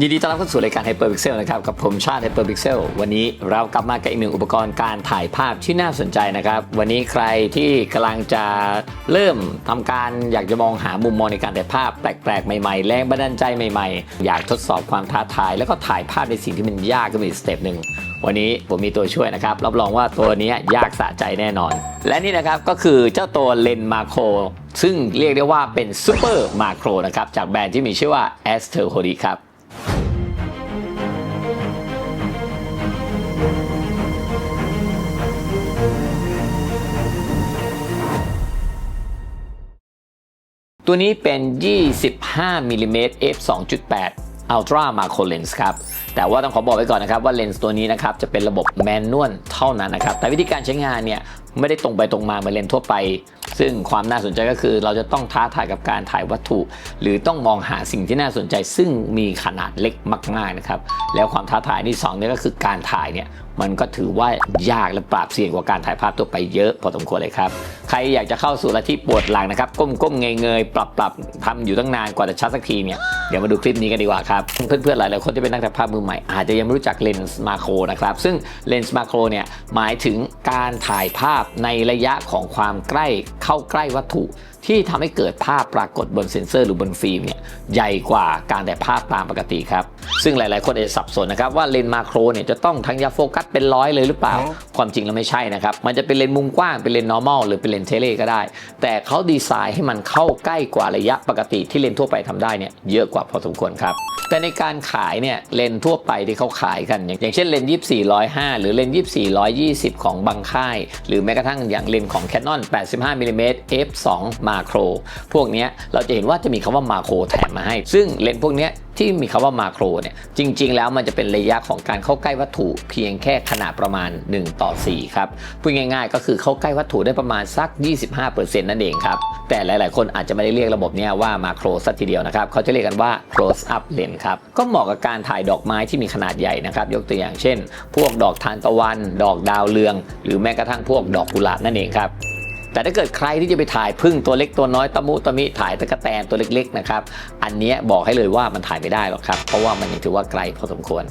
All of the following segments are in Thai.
ยินดีต้อนรับเข้าสู่รายการ Hyperpixel นะครับกับผมชาติ Hyperpixel วันนี้เรากลับมากับอีกหนึ่งอุปกรณ์การถ่ายภาพที่น่าสนใจนะครับ วันนี้ใครที่กำลังจะเริ่มทำการอยากจะมองหามุมมองในการถ่ายภาพแปลกๆ ใหม่ๆ แรงบันดาลใจใหม่ๆ อยากทดสอบความท้าทาย แล้วก็ถ่ายภาพในสิ่งที่มันยากขึ้นมาอีกสเต็ปหนึ่งวันนี้ผมมีตัวช่วยนะครับรับรองว่าตัวนี้ยากสะใจแน่นอน และนี่นะครับก็คือเจ้าตัวเลนมาโครซึ่งเรียกได้ว่าเป็นซูเปอร์มาโครนะครับจากแบรนด์ที่มีชื่อว่า a s t e r h o d i ครับ ตัวนี้เป็น 25มิลลิเมตร f 2.8 Ultra Macro Lens ครับ แต่ว่าต้องขอบอกไว้ก่อนนะครับว่าเลนส์ตัวนี้นะครับจะเป็นระบบแมนนวลเท่านั้นนะครับ แต่วิธีการใช้งานเนี่ย ไม่ได้ตรงไปตรงมาเหมือนเลนส์ทั่วไป ซึ่งความน่าสนใจก็คือ เราจะต้องท้าทายกับการถ่ายวัตถุ หรือต้องมองหาสิ่งที่น่าสนใจ ซึ่งมีขนาดเล็กมากๆนะครับแล้วความท้าทายที่สองเนี่ยก็คือการถ่ายเนี่ยมันก็ถือว่ายากและปราบเสี่ยงกว่าการถ่ายภาพทั่วไปเยอะพอสมควรเลยครับใครอยากจะเข้าสู่ละที่ปวดหลังนะครับ ก้มๆเงยๆปรับๆทำอยู่ตั้งนานกว่าจะชัดสักทีเนี่ยเดี๋ยวมาดูคลิปนี้กันดีกว่าครับ เพื่อนๆหลายๆคนที่เป็นนักถ่ายภาพมือใหม่อาจจะยังไม่รู้จักเลนส์มาโครนะครับซึ่งเลนส์มาโครเนี่ยหมายถึงการถ่ายภาพในระยะของความใกล้เข้าใกล้วัตถุ ที่ทำให้เกิดภาพปรากฏบนเซ็นเซอร์หรือบนฟิล์มเนี่ยใหญ่กว่าการถ่ายภาพตามปกติครับ ซึ่งหลาย ๆ คนอาจจะสับสนนะครับว่าเลนส์มาโครเนี่ยจะต้องทั้งยาโฟกัสเป็นร้อยเลยหรือเปล่า ความจริงแล้วไม่ใช่นะครับ มันจะเป็นเลนส์มุมกว้างเป็นเลนส์ normal หรือเป็นเลนส์เทเลก็ได้ แต่เขาดีไซน์ให้มันเข้าใกล้กว่าระยะปกติที่เลนส์ทั่วไปทำได้เนี่ยเยอะกว่าพอสมควรครับแต่ในการขายเนี่ยเลนส์ทั่วไปที่เขาขายกันอย่างอย่างเช่นเลนส์24 105 หรือเลนส์24 120 ของบางค่าย หรือแม้กระทั่งอย่างเลนส์ของ Canon 85 mm f2 macro พวกนี้เราจะเห็นว่าจะมีคำว่ามาโครแถมมาให้ ซึ่งเลนส์พวกนี้ที่มีคำว่ามาโครเนี่ยจริง ๆ แล้วมันจะเป็นระยะของการเข้าใกล้วัตถุเพียงแค่ขนาดประมาณ 1 ต่อ 4 ครับพูดง่าย ๆ ก็คือเข้าใกล้วัตถุได้ประมาณสัก 25%นั่นเองครับ แต่หลาย ๆ คนอาจจะไม่ได้เรียกระบบนี้ว่ามาโครสักทีเดียวนะครับ เขาจะเรียกกันว่า close up lens ครับ ก็เหมาะกับการถ่ายดอกไม้ที่มีขนาดใหญ่นะครับ ยกตัวอย่างเช่น พวกดอกทานตะวัน ดอกดาวเรือง หรือแม้กระทั่งพวกดอกกุหลาบนั่นเองครับ แต่ถ้าเกิดใครที่จะไปถ่ายพึ่งตัวเล็กตัวน้อยตะมุตะมิถ่ายตะกะแตนตัวเล็กๆนะครับอันนี้บอกให้เลยว่ามันถ่ายไม่ได้หรอกครับ เพราะว่ามันยังถือว่าไกลพอสมควร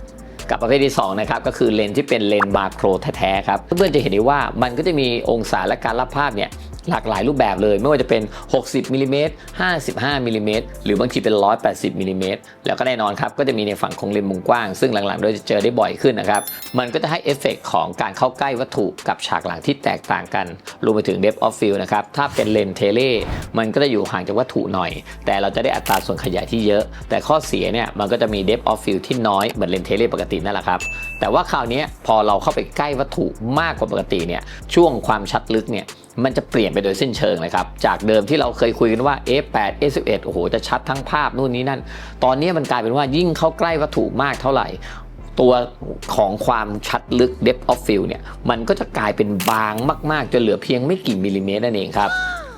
กับประเภทที่2นะครับก็คือเลนที่เป็นเลนส์มาโครแท้ๆครับเพื่อนๆจะเห็นได้ว่ามันก็จะมีองศาและการรับภาพเนี่ย หลากหลายรูปแบบเลย ไม่ว่าจะเป็น 60มิลลิเมตร55มิลลิเมตรหรือบางทีเป็น 180มิลลิเมตรแล้วก็แน่นอนครับก็จะมีในฝั่งของเลนส์มุมกว้าง ซึ่งหลังๆเราจะเจอได้บ่อยขึ้นนะครับ มันก็จะให้เอฟเฟกต์ของการเข้าใกล้วัตถุกับฉากหลังที่แตกต่างกันรวมไปถึง depth of field นะครับถ้าเป็นเลนส์เทเลมันก็จะอยู่ห่างจากวัตถุหน่อย แต่เราจะได้อัตราส่วนขยายที่เยอะ แต่ข้อเสียเนี่ยมันก็จะมี depth of field ที่น้อยเหมือนเลนส์เทเลปกตินั่นแหละครับแต่ว่าคราวนี้พอเราเข้าไปใกล้วัตถุมากกว่าปกติเนี่ยช่วงความชัดลึกเนี่ย มันจะเปลี่ยนไปโดยสิ้นเชิงเลยครับ จากเดิมที่เราเคยคุยกันว่า f8 f11 โอ้โห จะชัดทั้งภาพนู่นนี้นั่น ตอนนี้มันกลายเป็นว่ายิ่งเข้าใกล้วัตถุมากเท่าไหร่ ตัวของความชัดลึก depth of field เนี่ย มันก็จะกลายเป็นบางมาก ๆ จนเหลือเพียงไม่กี่มิลลิเมตรนั่นเองครับ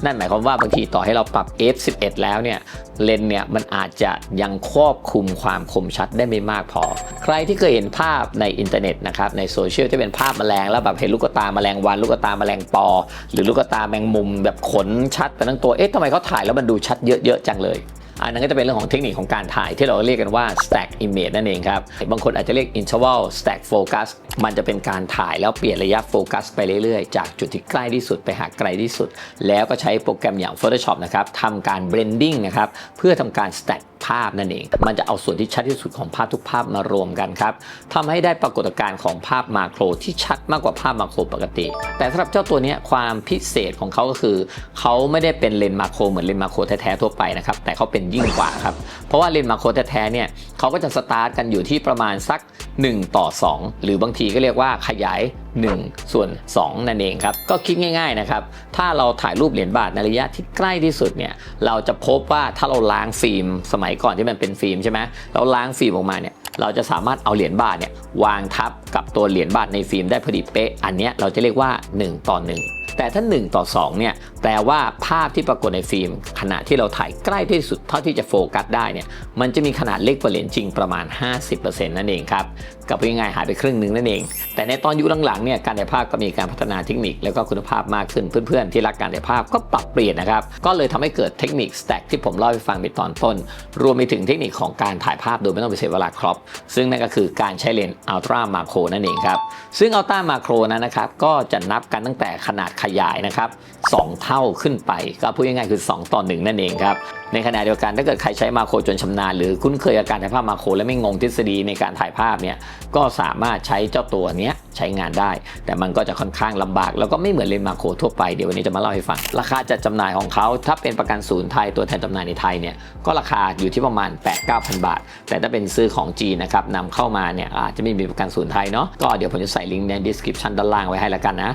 นั่นหมายความว่าบางทีต่อให้เราปรับ f11 แล้วเนี่ยเลนเนี่ยมันอาจจะยังครอบคุมความคมชัดได้ไม่มากพอ ใครที่เคยเห็นภาพในอินเทอร์เน็ตนะครับในโซเชียลจะเป็นภาพแมลงแล้วแบบเห็นลูกตาแมลงวัน ลูกตาแมลงปอ หรือลูกตาแมงมุมแบบขนชัดไปทั้งตัวเอ๊ะทำไมเขาถ่ายแล้วมันดูชัดเยอะๆจังเลย อันนั้นก็จะเป็นเรื่องของเทคนิคของการถ่ายที่เราเรียกกันว่า stack image นั่นเองครับบางคนอาจจะเรียก interval stack focus มันจะเป็นการถ่ายแล้วเปลี่ยนระยะโฟกัสไปเรื่อยๆ จากจุดที่ใกล้ที่สุดไปหาไกลที่สุด แล้วก็ใช้โปรแกรมอย่าง Photoshop นะครับทำการ blending นะครับเพื่อทำการ stack ภาพนั่นเอง มันจะเอาส่วนที่ชัดที่สุดของภาพทุกภาพมารวมกันครับทำให้ได้ปรากฏการณ์ของภาพมาโครที่ชัดมากกว่าภาพมาโครปกติ แต่สำหรับเจ้าตัวนี้ความพิเศษของเขาก็คือ เขาไม่ได้เป็นเลนส์มาโครเหมือนเลนส์มาโครแท้ๆทั่วไปนะครับ แต่เขาเป็นยิ่งกว่าครับ เพราะว่าเลนส์มาโครแท้ๆเนี่ยเขาก็จะสตาร์ทกันอยู่ที่ประมาณสัก 1 ต่อ 2 หรือบางทีก็เรียกว่าขยาย1 ส่วน 2 นั่นเองครับ ก็คิดง่ายๆนะครับ ถ้าเราถ่ายรูปเหรียญบาทในระยะที่ใกล้ที่สุดเนี่ย เราจะพบว่าถ้าเราล้างฟิล์ม สมัยก่อนที่มันเป็นฟิล์มใช่ไหมเราล้างฟิล์มออกมาเนี่ย เราจะสามารถเอาเหรียญบาทเนี่ยวางทับกับตัวเหรียญบาทในฟิล์มได้พอดีเป๊ะ อันเนี้ยเราจะเรียกว่า 1 ต่อ 1 แต่ถ้า 1 ต่อ 2 เนี่ยแต่ว่าภาพที่ปรากฏในฟิล์ม ขณะที่เราถ่ายใกล้ที่สุดเท่าที่จะโฟกัสได้เนี่ยมันจะมีขนาดเล็กกว่าเลนส์จริงประมาณ 50%นั่นเองครับกับง่ายๆหายไปครึ่งหนึ่งนั่นเอง แต่ในตอนยุคหลังๆเนี่ยการถ่ายภาพก็มีการพัฒนาเทคนิคแล้วก็คุณภาพมากขึ้นเพื่อนๆ ที่รักการถ่ายภาพก็ปรับเปลี่ยนนะครับก็เลยทำให้เกิดเทคนิค stack ที่ผมเล่าให้ฟังในตอนต้น รวมไปถึงเทคนิคของการถ่ายภาพโดยไม่ต้องไปเสียเวลาครอปซึ่งนั่นก็คือการใช้เลนส์อัลตร้ามาโครนั่นเองครับซึ่งอัลตร้ามาโครนั้นนะครับก็จะนับกันตั้งแต่ขนาดขยายนะครับ 2 เท่าขึ้นไป ก็พูดง่ายๆคือ 2 ต่อ 1 นั่นเองครับ ในขณะเดียวกันถ้าเกิดใครใช้มาโครจนชำนาญหรือคุ้นเคยกับการถ่ายภาพมาโครและไม่งงทฤษฎีในการถ่ายภาพเนี่ยก็สามารถใช้เจ้าตัวเนี้ยใช้งานได้ แต่มันก็จะค่อนข้างลำบาก แล้วก็ไม่เหมือนเลนส์มาโครทั่วไปเดี๋ยววันนี้จะมาเล่าให้ฟัง ราคาจัดจำหน่ายของเขาถ้าเป็นประกันศูนย์ไทยตัวแทนจำหน่ายในไทยเนี่ยก็ราคาอยู่ที่ประมาณ 8-9,000 บาท แต่ถ้าเป็นซื้อของจีนนะครับนำเข้ามาเนี่ยอาจจะไม่มีประกันศูนย์ไทยเนาะก็เดี๋ยวผมจะใส่ลิงก์ใน description ด้านล่างไว้ให้แล้วกันนะ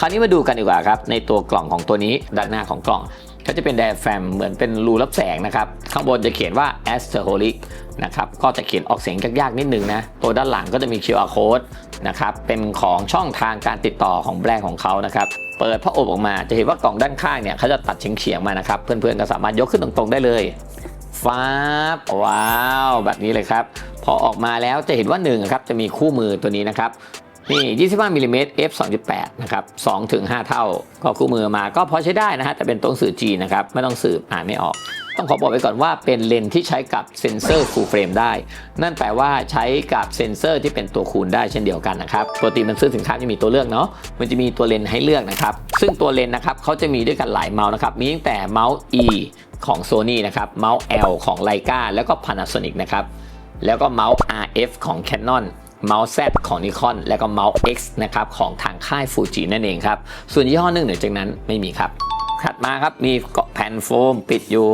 คราวนี้มาดูกันดีกว่าครับ ในตัวกล่องของตัวนี้ด้านหน้าของกล่องก็จะเป็นไดอะแฟมเหมือนเป็นรูรับแสงนะครับ ข้างบนจะเขียนว่า a s t e r o l i c นะครับก็จะเขียนออกเสียงยากๆนิดนึงนะ ตัวด้านหลังก็จะมี QR code นะครับเป็นของช่องทางการติดต่อของแบรนด์ของเขานะครับเปิดพระอบออกมาจะเห็นว่ากล่องด้านข้างเนี่ยเขาจะตัดเฉียงๆมานะครับเพื่อนๆก็สามารถยกขึ้นตรงๆได้เลยฟ้าบว้าว แบบนี้เลยครับ พอออกมาแล้วจะเห็นว่า1ครับจะมีคู่มือตัวนี้นะครับ นี่25มิลลิเมตร f 2.8นะครับ2ถึง5เท่า ก็คู่มือมาก็พอใช้ได้นะฮะแต่เป็นตัวหนังสื่อจีนะครับ ไม่ต้องสืบอ่านไม่ออก ต้องขอบอกไว้ก่อนว่าเป็นเลนส์ที่ใช้กับเซ็นเซอร์ full frame ได้ นั่นแปลว่าใช้กับเซ็นเซอร์ที่เป็นตัวคูณได้เช่นเดียวกันนะครับปกติมันซื้อสินค้าจะมีตัวเลือกเนาะมันจะมีตัวเลนส์ให้เลือกนะครับ ซึ่งตัวเลนส์นะครับเขาจะมีด้วยกันหลายเมาส์นะครับมีตั้งแต่เมาส์ E ของ Sony นะครับเมาส์ L ของ Leica แล้วก็ Panasonic นะครับแล้วก็เมาส์ RF ของ Canon เมาส์ Z ของ Nikon แล้วก็เมาส์ X นะครับของทางค่าย Fuji นั่นเองครับ ส่วนยี่ห้อหนึ่งเหนือจากนั้นไม่มีครับถัดมาครับมีแผ่นโฟมปิดอยู่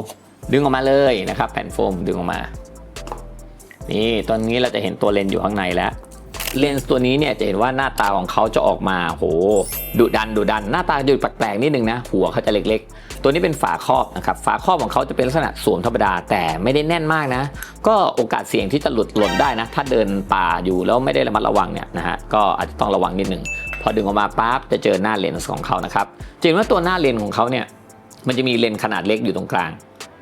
ดึงออกมาเลยนะครับ แผ่นโฟมดึงออกมา นี่ตอนนี้เราจะเห็นตัวเลนส์อยู่ข้างในแล้วเลนส์ตัวนี้เนี่ยจะเห็นว่าหน้าตาของเขาจะออกมาโหดุดันดุดัน หน้าตาดูแปลกๆนิดนึงนะ หัวเขาจะเล็ก ตัวนี้เป็นฝาครอบนะครับฝาครอบของเขาจะเป็นลักษณะสวมธรรมดาแต่ไม่ได้แน่นมากนะ ก็โอกาสเสี่ยงที่จะหลุดหล่นได้นะ ถ้าเดินป่าอยู่แล้วไม่ได้ระมัดระวังเนี่ยนะฮะก็อาจจะต้องระวังนิดนึงพอดึงออกมาปั๊บจะเจอหน้าเลนส์ของเขานะครับจะเห็นว่าตัวหน้าเลนส์ของเขาเนี่ยมันจะมีเลนส์ขนาดเล็กอยู่ตรงกลาง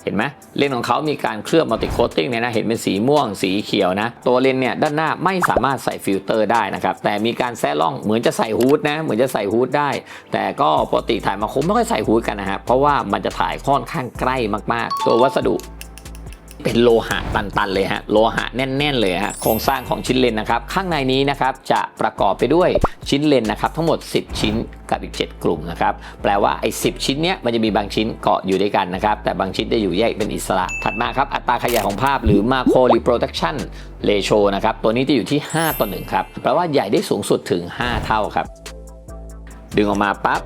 เห็นไหมเลนส์ของเขามีการเคลือบมัลติโคตติ้งเนี่ยนะเห็นเป็นสีม่วงสีเขียวนะ ตัวเลนเนี่ยด้านหน้าไม่สามารถใส่ฟิลเตอร์ได้นะครับ แต่มีการแซะล่องเหมือนจะใส่ฮูดนะ เหมือนจะใส่ฮูดได้ แต่ก็ปกติถ่ายมาคมไม่ค่อยใส่ฮูดกันนะฮะเพราะว่ามันจะถ่ายค่อนข้างใกล้มากๆ ตัววัสดุ เป็นโลหะตันๆเลยฮะโลหะแน่น ๆ เลยฮะโครงสร้างของชิ้นเลนนะครับ ข้างในนี้นะครับจะประกอบไปด้วยชิ้นเลนนะครับ ทั้งหมด 10 ชิ้นกับอีก 7 กลุ่มนะครับ แปลว่าไอ้10ชิ้นเนี้ยมันจะมีบางชิ้นเกาะอยู่ด้วยกันนะครับ แต่บางชิ้นจะอยู่แยกเป็นอิสระ ถัดมาครับ อัตราขยายของภาพหรือ macro reproduction ratio นะครับ ตัวนี้จะอยู่ที่ 5 ต่อ 1 ครับ แปลว่าใหญ่ได้สูงสุดถึง 5 เท่าครับ ดึงออกมาปั๊บ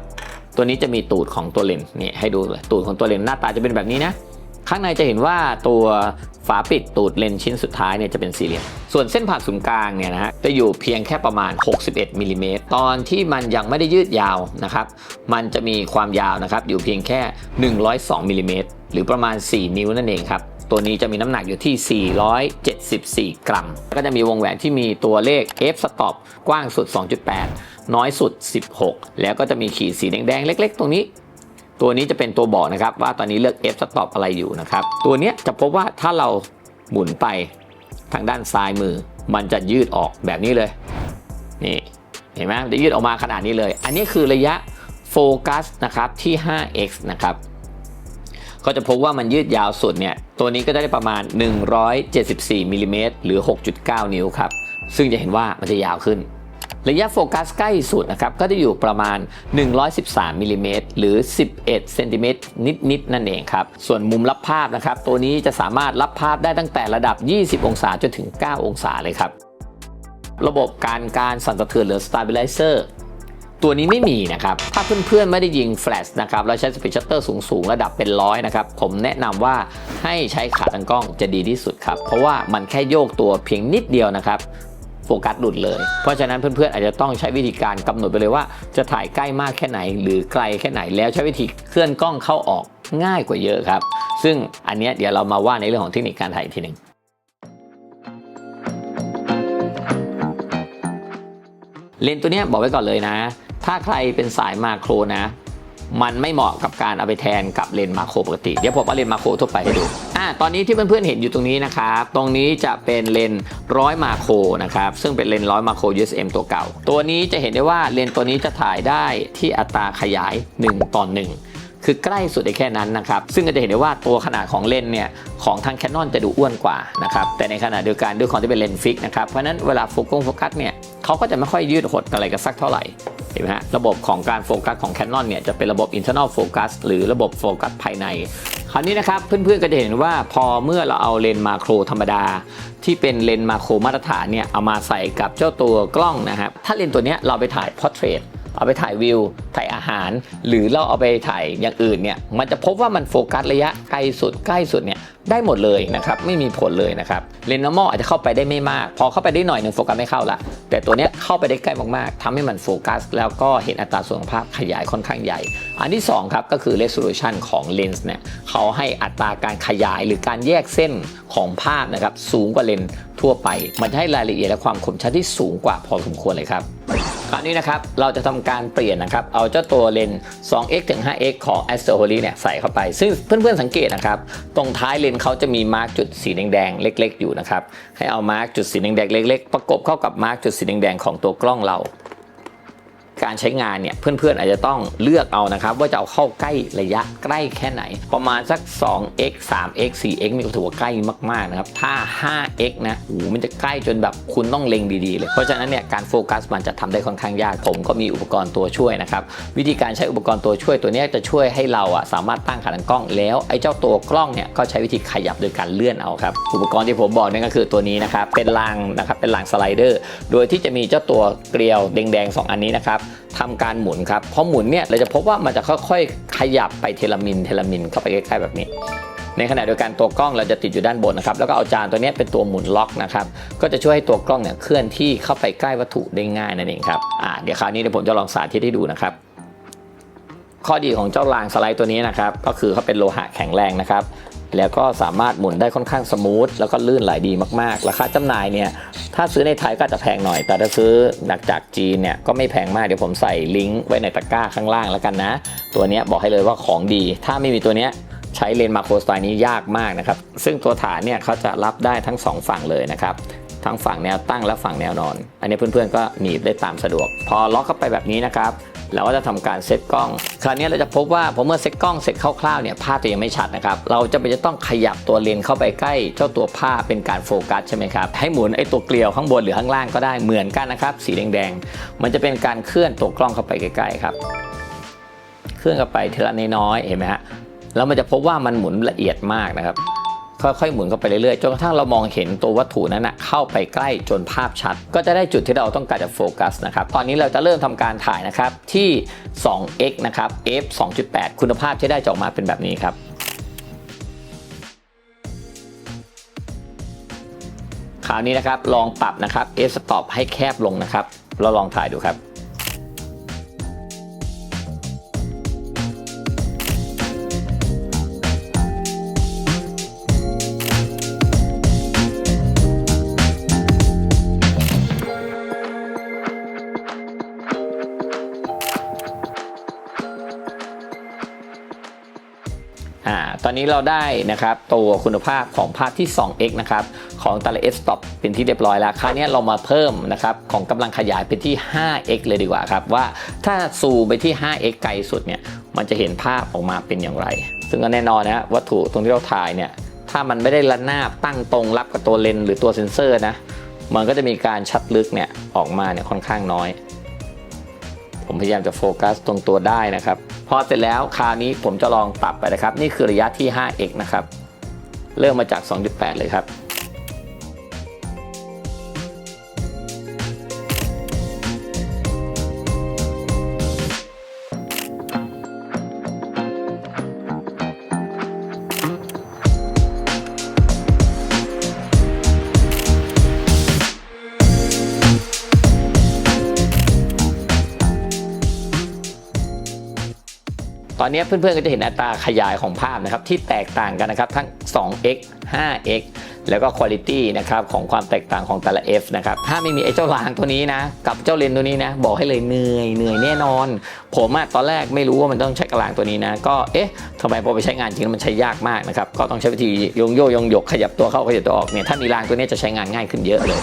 ตัวนี้จะมีตูดของตัวเลนนี่ให้ดูเลย ตูดของตัวเลนหน้าตาจะเป็นแบบนี้นะ ข้างในจะเห็นว่าตัวฝาปิดตูดเลนชิ้นสุดท้ายเนี่ยจะเป็นสี่เหลี่ยม ส่วนเส้นผ่าศูนย์กลางเนี่ยนะฮะจะอยู่เพียงแค่ประมาณ 61มิลลิเมตรตอนที่มันยังไม่ได้ยืดยาวนะครับ มันจะมีความยาวนะครับอยู่เพียงแค่ 102มิลลิเมตรหรือประมาณ 4 นิ้วนั่นเองครับ ตัวนี้จะมีน้ำหนักอยู่ที่ 474 กรัม ก็จะมีวงแหวนที่มีตัวเลข f stop กว้างสุด 2.8 น้อยสุด 16 แล้วก็จะมีขีดสีแดงๆ เล็ก ๆ ตรงนี้ ตัวนี้จะเป็นตัวบอกนะครับว่าตอนนี้เลือก f stop อะไรอยู่นะครับ ตัวนี้จะพบว่าถ้าเราหมุนไปทางด้านซ้ายมือ มันจะยืดออกแบบนี้เลยนี่เห็นไหมมันจะยืดออกมาขนาดนี้เลย อันนี้คือระยะโฟกัสนะครับที่ 5x นะครับก็จะพบว่ามันยืดยาวสุดเนี่ย ตัวนี้ก็ได้ประมาณ 174มิลลิเมตรหรือ 6.9 นิ้วครับ ซึ่งจะเห็นว่ามันจะยาวขึ้น ระยะโฟกัสใกล้สุดนะครับก็จะอยู่ประมาณ 113มิลลิเมตรหรือ 11เซนติเมตรนิดๆนั่นเองครับ ส่วนมุมรับภาพนะครับ ตัวนี้จะสามารถรับภาพได้ตั้งแต่ระดับ 20 องศาจนถึง 9 องศาเลยครับ ระบบการการสั่นสะเทือนหรือ stabilizer ตัวนี้ไม่มีนะครับ ถ้าเพื่อนๆไม่ได้ยิงแฟลชนะครับ แล้วใช้สปีดชัตเตอร์สูงๆ ระดับเป็นร้อยนะครับ ผมแนะนำว่าให้ใช้ขาตั้งกล้องจะดีที่สุดครับ เพราะว่ามันแค่โยกตัวเพียงนิดเดียวนะครับ โฟกัสหลุดเลย เพราะฉะนั้นเพื่อนๆอาจจะต้องใช้วิธีการกำหนดไปเลยว่า จะถ่ายใกล้มากแค่ไหน หรือไกลแค่ไหนแล้วใช้วิธีเคลื่อนกล้องเข้าออกง่ายกว่าเยอะครับ ซึ่งอันนี้เดี๋ยวเรามาว่าในเรื่องของเทคนิคการถ่ายอีกทีหนึ่งเลนส์ตัวนี้บอกไว้ก่อนเลยนะ ถ้าใครเป็นสายมาโครนะ มันไม่เหมาะกับการเอาไปแทนกับเลนส์มาโครปกติ เดี๋ยวผมเอาเลนส์มาโครทั่วไปให้ดูอ่าตอนนี้ที่เพื่อนๆเห็นอยู่ตรงนี้นะครับ ตรงนี้จะเป็นเลนส์ร้อยมาโครนะครับ ซึ่งเป็นเลนส์ร้อยมาโคร USM ตัวเก่า ตัวนี้จะเห็นได้ว่าเลนส์ตัวนี้จะถ่ายได้ที่อัตราขยาย 1 ต่อ 1 คือใกล้สุดได้แค่นั้นนะครับ ซึ่งก็จะเห็นได้ว่าตัวขนาดของเลนเนี่ยของทาง Canon จะดูอ้วนกว่านะครับแต่ในขณะเดียวกันด้วยความที่เป็นเลนฟิกนะครับเพราะนั้นเวลาโฟกัสโฟกัสเนี่ยเขาก็จะไม่ค่อยยืดหดอะไรกันสักเท่าไหร่เห็นไหมฮะระบบของการโฟกัสของ Canon เนี่ยจะเป็นระบบ internal focus หรือระบบโฟกัสภายใน คราวนี้นะครับเพื่อนๆก็จะเห็นว่าพอเมื่อเราเอาเลนส์มาโครธรรมดา ที่เป็นเลนส์มาโครมาตรฐานเนี่ยเอามาใส่กับเจ้าตัวกล้องนะครับถ้าเลนส์ตัวนี้เราไปถ่าย portrait เอาไปถ่ายวิว ถ่ายอาหาร หรือเราเอาไปถ่ายอย่างอื่นเนี่ย มันจะพบว่ามันโฟกัสระยะไกลสุดใกล้สุดเนี่ยได้หมดเลยนะครับ ไม่มีผลเลยนะครับเลนส์ normal อาจจะเข้าไปได้ไม่มาก พอเข้าไปได้หน่อยหนึ่งโฟกัสไม่เข้าละแต่ตัวเนี้ยเข้าไปได้ใกล้มากๆทำให้มันโฟกัส แล้วก็เห็นอัตราส่วนของภาพขยายค่อนข้างใหญ่ อันที่สองครับก็คือ resolution ของเลนส์เนี่ยเขาให้อัตราการขยายหรือการแยกเส้นของภาพนะครับสูงกว่าเลนส์ทั่วไป มันให้รายละเอียดและความคมชัดที่สูงกว่าพอสมควรเลยครับ คราวนี้นะครับเราจะทำการเปลี่ยนนะครับ เอาเจ้าตัวเลนส์ 2x ถึง 5x ของ a s t r o h o l y เนี่ยใส่เข้าไป ซึ่งเพื่อนๆสังเกตนะครับ ตรงท้ายเลนส์เขาจะมีมาร์กจุดสีแดงๆเล็ก ๆ อยู่นะครับ ให้เอามาร์กจุดสีแดงๆเล็ก ๆ ประกบเข้ากับมาร์กจุดสีแดงๆของตัวกล้องเรา การใช้งานเนี่ยเพื่อนๆอาจจะต้องเลือกเอานะครับ ว่าจะเอาเข้าใกล้ระยะใกล้แค่ไหน ประมาณสัก 2x 3x 4x นี่ก็ถือว่าใกล้มากๆนะครับถ้า 5x นะโอ้โหมันจะใกล้จนแบบคุณต้องเล็งดีๆเลย เพราะฉะนั้นเนี่ยการโฟกัสมันจะทำได้ค่อนข้างยาก ผมก็มีอุปกรณ์ตัวช่วยนะครับ วิธีการใช้อุปกรณ์ตัวช่วยตัวนี้จะช่วยให้เราอะสามารถตั้งขาตั้งกล้องแล้วไอ้เจ้าตัวกล้องเนี่ยก็ใช้วิธีขยับโดยการเลื่อนเอาครับอุปกรณ์ที่ผมบอกนี่ก็คือตัวนี้นะครับเป็นรางนะครับเป็นรางสไลเดอร์โดยที่จะมีเจ้าตัวเกลียวแดงๆสองอันนี้นะครับทำการหมุนครับพอหมุนเนี่ยเราจะพบว่ามันจะค่อยๆ ขยับไปเทลามินเทลามินเข้าไปใกล้ๆแบบนี้ ในขณะเดียวกันตัวกล้องเราจะติดอยู่ด้านบนนะครับแล้วก็เอาจานตัวนี้เป็นตัวหมุนล็อกนะครับก็จะช่วยให้ตัวกล้องเนี่ยเคลื่อนที่เข้าไปใกล้วัตถุได้ง่ายนั่นเองครับอ่าเดี๋ยวคราวนี้เดี๋ยวผมจะลองสาธิตให้ดูนะครับข้อดีของเจ้ารางสไลด์ตัวนี้นะครับก็คือเขาเป็นโลหะแข็งแรงนะครับ แล้วก็สามารถหมุนได้ค่อนข้างสมูทแล้วก็ลื่นไหลดีมากๆ ราคาจำหน่ายเนี่ยถ้าซื้อในไทยก็จะแพงหน่อย แต่ถ้าซื้อจากจากจีนเนี่ยก็ไม่แพงมากเดี๋ยวผมใส่ลิงก์ไว้ในตะกร้าข้างล่างแล้วกันนะ ตัวนี้บอกให้เลยว่าของดี ถ้าไม่มีตัวนี้ใช้เลนส์มาโครสไตล์นี้ยากมากนะครับซึ่งตัวฐานเนี่ยเขาจะรับได้ทั้งสองฝั่งเลยนะครับ ทั้งฝั่งแนวตั้งและฝั่งแนวนอน อันนี้เพื่อนๆก็หนีบได้ตามสะดวก พอล็อกเข้าไปแบบนี้นะครับเราก็จะทำการเซตกล้อง คราวนี้เราจะพบว่าพอเมื่อเซตกล้องเสร็จคร่าวๆเนี่ยภาพจะยังไม่ชัดนะครับ เราจะไปจะต้องขยับตัวเลนส์เข้าไปใกล้ เจ้าตัวภาพเป็นการโฟกัสใช่ไหมครับ ให้หมุนไอ้ตัวเกลียวข้างบนหรือข้างล่างก็ได้เหมือนกันนะครับ สีแดงๆ มันจะเป็นการเคลื่อนตัวกล้องเข้าไปใกล้ๆครับ เคลื่อนเข้าไปทีละน้อยๆเห็นไหมฮะ แล้วมันจะพบว่ามันหมุนละเอียดมากนะครับ ค่อยๆหมุนเข้าไปเรื่อยๆจนกระทั่งเรามองเห็นตัววัตถุนั้นนะเข้าไปใกล้จนภาพชัด ก็จะได้จุดที่เราต้องการจะโฟกัสนะครับตอนนี้เราจะเริ่มทำการถ่ายนะครับที่ 2x นะครับ f 2.8 คุณภาพที่ได้จะออกมาเป็นแบบนี้ครับคราวนี้นะครับลองปรับนะครับ f stop ให้แคบลงนะครับ เราลองถ่ายดูครับ อ่าตอนนี้เราได้นะครับตัวคุณภาพของภาพที่ 2x นะครับของแต่ละ f stop เป็นที่เรียบร้อยแล้วคราวนี้เรามาเพิ่มนะครับของกำลังขยายเป็นที่ 5x เลยดีกว่าครับว่าถ้าซูมไปที่ 5x ไกลสุดเนี่ยมันจะเห็นภาพออกมาเป็นอย่างไร ซึ่งก็แน่นอนนะวัตถุตรงที่เราถ่ายเนี่ยถ้ามันไม่ได้ระนาบตั้งตรงรับกับตัวเลนส์หรือตัวเซ็นเซอร์นะมันก็จะมีการชัดลึกเนี่ยออกมาเนี่ยค่อนข้างน้อย ผมพยายามจะโฟกัสตรงตัวได้นะครับ พอเสร็จแล้วคราวนี้ผมจะลองปรับไปนะครับ นี่คือระยะที่ 5x นะครับ เริ่มมาจาก 2.8 เลยครับ อนอนนี้เพื่อนๆก็จะเห็นอัตราขยายของภาพนะครับที่แตกต่างกันนะครับทั้ง 2x 5x แล้วก็คุณภาพนะครับของความแตกต่างของแต่ละ f นะครับถ้าไม่มีไอ้เจ้ารางตัวนี้นะ กับเจ้าเลนส์ตัวนี้นะ บอกให้เลยเหนื่อยเหนื่อยแน่นอน ผมอะตอนแรกไม่รู้ว่ามันต้องใช้กระลางตัวนี้นะ ก็เอ๊ะทำไมพอไปใช้งานจริงแล้วมันใช้ยากมากนะครับก็ต้องใช้วิธีโยงโยยงหยกขยับตัวเข้าขยับตัวออกเนี่ยถ้ามีรางตัวนี้จะใช้งานง่ายขึ้นเยอะเลย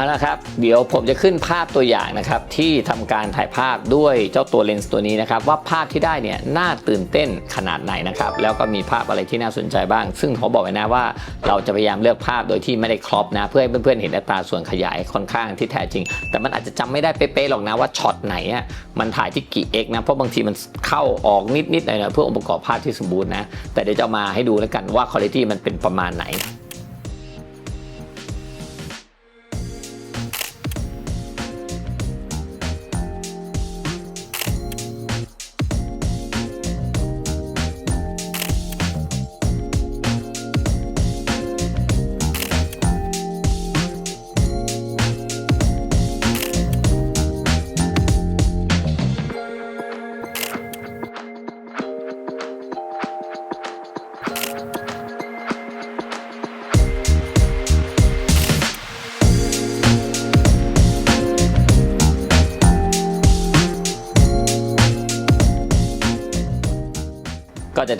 เอาละครับ เดี๋ยวผมจะขึ้นภาพตัวอย่างนะครับที่ทำการถ่ายภาพด้วยเจ้าตัวเลนส์ตัวนี้นะครับว่าภาพที่ได้เนี่ยน่าตื่นเต้นขนาดไหนนะครับแล้วก็มีภาพอะไรที่น่าสนใจบ้าง ซึ่งขอบอกไว้นะว่าเราจะพยายามเลือกภาพโดยที่ไม่ได้ครอปนะ เพื่อให้เพื่อนๆเห็นอัตราส่วนขยายค่อนข้างที่แท้จริง แต่มันอาจจะจำไม่ได้เป๊ะๆหรอกนะว่าช็อตไหนอะมันถ่ายที่กี่ x นะเพราะบางทีมันเข้าออกนิดๆหน่อยๆเพื่อองค์ประกอบภาพที่สมบูรณ์นะแต่เดี๋ยวจะมาให้ดูแล้วกันว่าคุณภาพมันเป็นประมาณไหน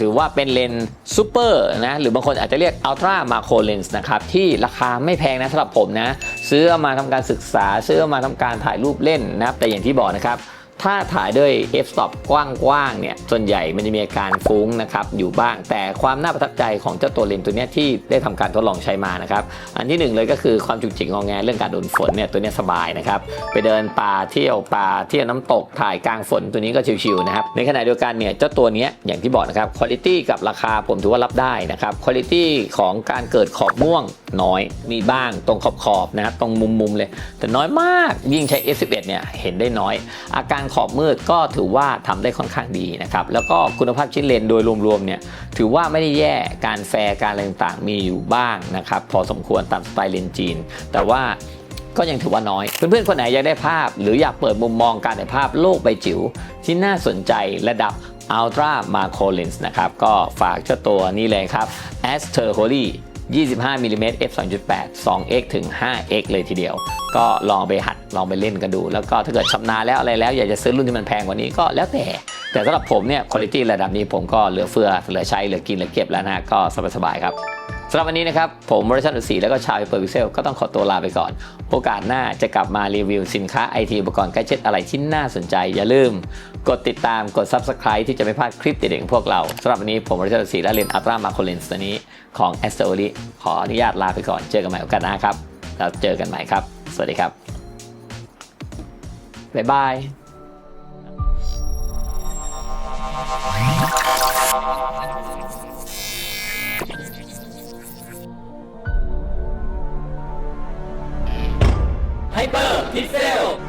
ถือว่าเป็นเลนส์ซูเปอร์นะหรือบางคนอาจจะเรียกอัลตร้ามาโครเลนส์นะครับที่ราคาไม่แพงนะสำหรับผมนะ ซื้อมาทำการศึกษาซื้อมาทำการถ่ายรูปเล่นนะครับแต่อย่างที่บอกนะครับ ถ้าถ่ายด้วย f stop กว้างๆเนี่ยส่วนใหญ่มันจะมีอาการฟุ้งนะครับอยู่บ้างแต่ความน่าประทับใจของเจ้าตัวเลนส์ตัวนี้ที่ได้ทำการทดลองใช้มานะครับอันที่หนึ่งเลยก็คือความจุกจิกงอแงเรื่องการโดนฝนเนี่ยตัวนี้สบายนะครับไปเดินป่าเที่ยวป่าเที่ยวน้ำตกถ่ายกลางฝนตัวนี้ก็ชิวๆนะครับในขณะเดียวกันเนี่ยเจ้าตัวนี้อย่างที่บอกนะครับคุณภาพกับราคาผมถือว่ารับได้นะครับคุณภาพของการเกิดขอบม่วงน้อยมีบ้างตรงขอบๆนะครับตรงมุมๆเลย แต่น้อยมากยิ่งใช้ S11 เนี่ยเห็นได้น้อย อาการขอบมืดก็ถือว่าทำได้ค่อนข้างดีนะครับ แล้วก็คุณภาพชิ้นเลนโดยรวมๆเนี่ยถือว่าไม่ได้แย่การแฟร์การอะไรต่างๆมีอยู่บ้างนะครับพอสมควรตามสไตล์เลนจีน แต่ว่าก็ยังถือว่าน้อย เพื่อนๆ คนไหนอยากได้ภาพ หรืออยากเปิดมุมมองการถ่ายภาพโลกใบจิ๋วที่น่าสนใจระดับ Ultra Macro Lens นะครับ ก็ฝากเจ้าตัวนี้เลยครับ Aster Holy 25 mm f 2.8 2x ถึง 5x เลยทีเดียว ก็ลองไปหัดลองไปเล่นกันดู แล้วก็ถ้าเกิดชำนาญแล้วอะไรแล้วอยากจะซื้อรุ่นที่มันแพงกว่านี้ก็แล้วแต่ แต่สำหรับผมเนี่ยคุณภาพระดับนี้ผมก็เหลือเฟือเหลือใช้เหลือกินเหลือเก็บแล้วนะก็สบายๆครับ สำหรับวันนี้นะครับ ผมบริษัทอุสีแล้วก็ชาวเปิดพิเซลก็ต้องขอตัวลาไปก่อน โอกาสหน้าจะกลับมารีวิวสินค้าไอทีอุปกรณ์ใกล้เช็ดอะไรที่น่าสนใจ อย่าลืม กดติดตามกด Subscribe ที่จะไม่พลาดคลิปเด็ดๆของพวกเราสำหรับวันนี้ผมบริษัทอุสีและเลนอัลตรามาโคเลนส์ตัวนี้ของ a s t o r y ขออนุญาตลาไปก่อนเจอกันใหม่โอกาสหน้าครับแล้วเจอกันใหม่ครับ สวัสดีครับบ๊ายบาย Pixel!